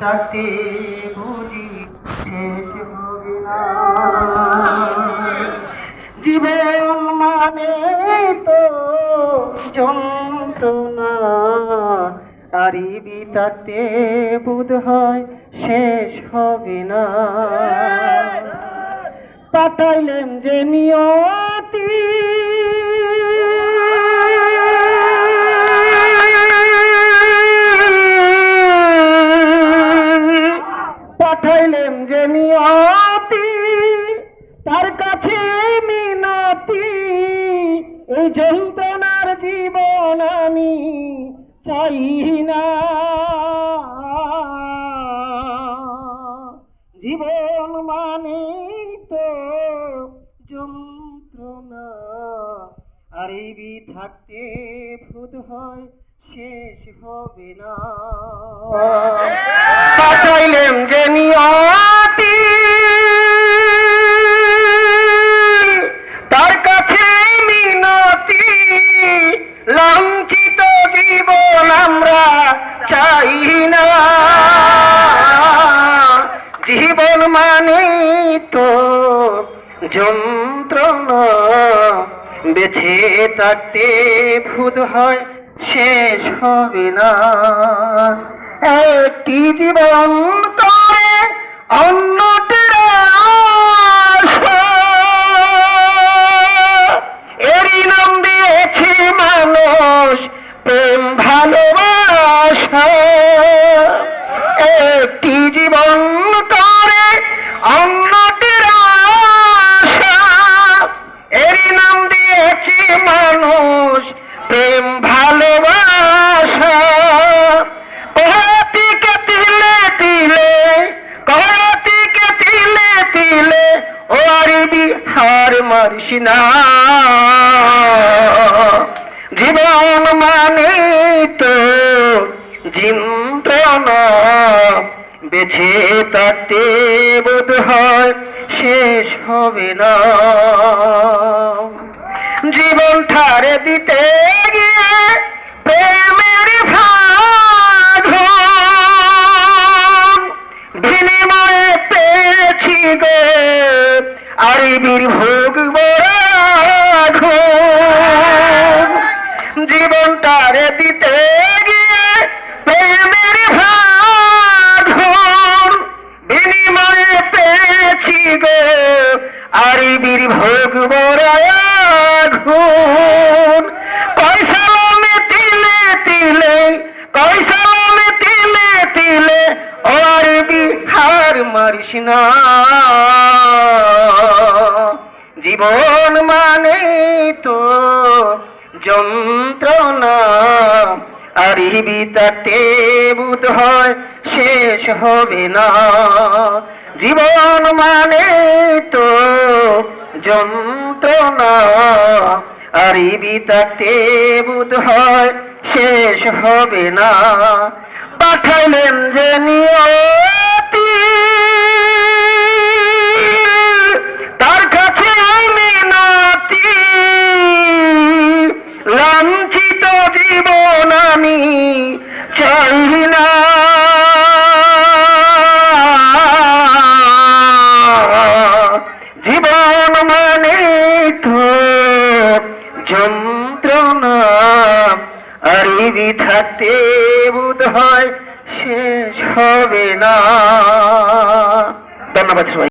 তাতে বুঝি শেষ হবে না জীবন মানে তো যন্ত্রণা তারি বিতাতে বোধ হয় শেষ হবে না পাঠাইলেন যে নিয়তি এই যন্ত্রণার জীবন আমি চাই না। জীবন মানে তো যন্ত্রণা, আর এই বি থাকতে ভূত হয়, শেষ হবে না। যে চাই না জীবন মানে তো যন্ত্রণা। বেছে থাকতে ভূত হয়, শেষ হবে না। একটি জীবন তরে অন্যটির মানে তো যন্ত্রণা বেছে তাতে বোধ হয় শেষ হবে না। জীবন ঠারে দিতে গিয়ে প্রেমের ভাগ বিনিময়ে পেয়েছি গো আরবির ভোগ বরাঘ জীবনটারে দিতে গিয়ে প্রেমের ভাগ বিনিময়ে পেয়েছি গো, আরবির ভোগ বরাঘ পয়সা মে তিলে তিলে পয়সা মে তিলে তিলে, ও আরবি হার মারিস না। জীবন মানে তো যন্ত্রণা আর বিতাতে বোধ হয় শেষ হবে না। জীবন মানে তো যন্ত্রণা আর বিতাতে বোধ হয় শেষ হবে না। পাঠাইলেন যে নিয়তি জীবন মানে তো যন্ত্রণা আর থাকতে বোধ হয় শেষ হবে না। ধন্যবাদ সবাই